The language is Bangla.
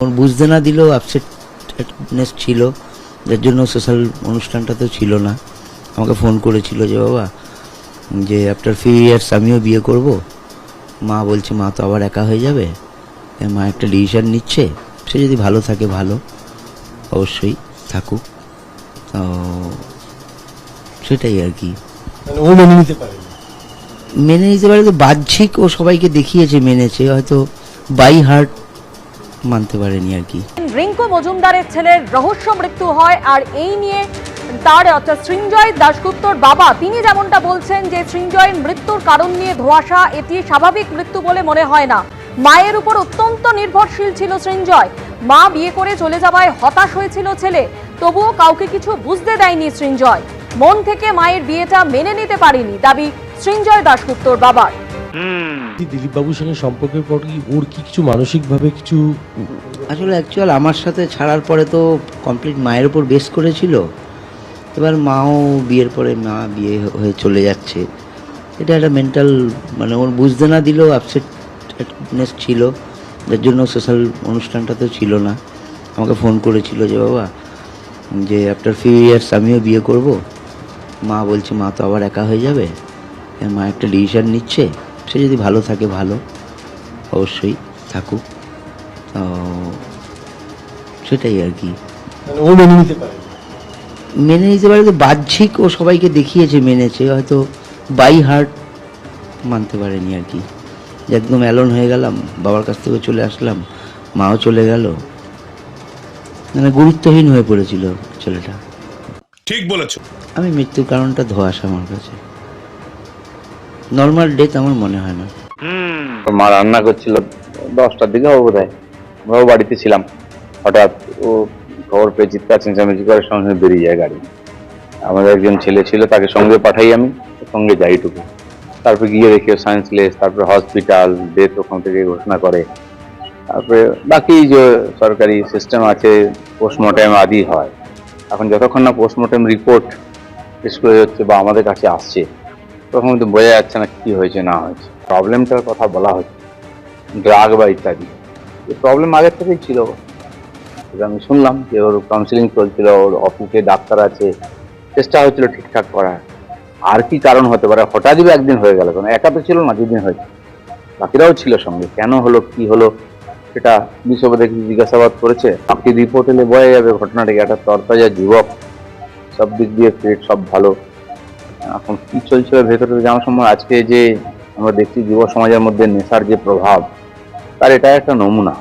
বুঝতে না দিলেও আপসেটনেস ছিল। যার জন্য সোশ্যাল অনুষ্ঠানটা তো ছিল না। আমাকে ফোন করেছিল যে বাবা যে আফটার ফিউ ইয়ার্স আমিও বিয়ে করব। মা বলছে মা তো আবার একা হয়ে যাবে। মা একটা ডিসিশন নিচ্ছে। সে যদি ভালো থাকে ভালো। অবশ্যই থাকুক। তো সেটাই আর কি। মানে ও মেনে নিতে পারেনি। মেনে নিতে পারে তো বাহ্যিক ও সবাইকে দেখিয়েছে মেনেছে। হয়তো বাই হার্ট মানতে পারেনি আর কি। রিঙ্কু মজুমদারের ছেলের রহস্য মৃত্যু হয়, আর এই নিয়ে তার, অর্থাৎ সৃঞ্জয় দাশগুপ্তর বাবা, তিনি যেমনটা বলছেন যে সৃঞ্জয়ের মৃত্যুর কারণ নিয়ে ধোঁয়াশা, এটি স্বাভাবিক মৃত্যু বলে মনে হয় না। মায়ের উপর অত্যন্ত নির্ভরশীল ছিল সৃঞ্জয়। মা বিয়ে করে চলে যাওয়ায় হতাশ হয়েছিল ছেলে, তবুও কাউকে কিছু বুঝতে দেয়নি সৃঞ্জয়। মন থেকে মায়ের বিয়েটা মেনে নিতে পারেনি দাবি সৃঞ্জয় দাশগুপ্তর বাবার। দিলীপ বাবুর সঙ্গে সম্পর্কের পর কি ওর কি কিছু মানসিকভাবে কিছু আসলে অ্যাকচুয়াল আমার সাথে ছাড়ার পরে তো কমপ্লিট মায়ের উপর বেস করেছিল। এবার মাও বিয়ের পরে মা বিয়ে হয়ে চলে যাচ্ছে। এটা একটা মেন্টাল মানে ওর বুঝতে না দিলেও আপসেটনেস ছিল। যার জন্য সোশ্যাল অনুষ্ঠানটাতেও ছিল না। আমাকে ফোন করেছিল যে বাবা যে আফটার ফিউ ইয়ার্স আমিও বিয়ে করব। মা বলছে মা তো আবার একা হয়ে যাবে। মা একটা ডিসিশন নিচ্ছে। সে যদি ভালো থাকে ভালো। অবশ্যই থাকুক। তো সেটাই আর কি। মানে ও মেনে নিতে মেনে পারে তো বাহ্যিক ও সবাইকে দেখিয়েছে মেনেছে। হয়তো বাই হার্ট মানতে পারেনি আর কি। যে একদম অ্যালোন হয়ে গেলাম বাবার কাছ থেকে চলে আসলাম মাও চলে গেল। মানে গুরুত্বহীন হয়ে পড়েছিল ছেলেটা। ঠিক বলেছ। আমি মৃত্যুর কারণটা ধোয়াশা আমার কাছে। নর্মাল ডেথ আমার মনে হয় না। মা রান্না করছিল, দশটার দিকে হবে বোধ হয় আমরাও বাড়িতে ছিলাম। হঠাৎ ও খবর পেয়ে চিৎকার চেঁচামেচি করে সঙ্গে বেরিয়ে যায় গাড়ি। আমাদের একজন ছেলে ছিল, তাকে সঙ্গে পাঠাই আমি, সঙ্গে যাই যাইটুকু তারপরে গিয়ে দেখি সায়েন্সলেস তারপরে হসপিটাল ডেথ ওখান থেকে ঘোষণা করে। তারপরে বাকি যে সরকারি সিস্টেম আছে পোস্টমর্টেম আদি হয়। এখন যতক্ষণ না পোস্টমর্টেম রিপোর্ট ডিসক্লোজ হচ্ছে বা আমাদের কাছে আসছে তখন কিন্তু বোঝা যাচ্ছে না কি হয়েছে, না হয়েছে। প্রবলেমটার কথা বলা হচ্ছে। ড্রাগ বা ইত্যাদি। প্রবলেম আগের থেকেই ছিল। আমি শুনলাম যে ওর কাউন্সিলিং চলছিল, ওর অফিসে ডাক্তার আছে। চেষ্টা হচ্ছিল ঠিকঠাক করার। আর কি কারণ হতে পারে? হঠাৎই একদিন হয়ে গেল কারণ একা তো ছিল না, দুদিন হয়েছে। বাকিরাও ছিল সঙ্গে। কেন হলো, কি হলো, সেটা বিশ্ববাদে জিজ্ঞাসাবাদ করেছে। বাকি রিপোর্ট এলে বোঝা যাবে ঘটনাটাকে একটা তরতাজা যুবক। সব দিক দিয়ে ফিট সব ভালো। এখন কী চলছিল ভেতরে জানার সময় আজকে যে আমরা দেখছি যুব সমাজের মধ্যে নেশার যে প্রভাব, তার এটা একটা নমুনা।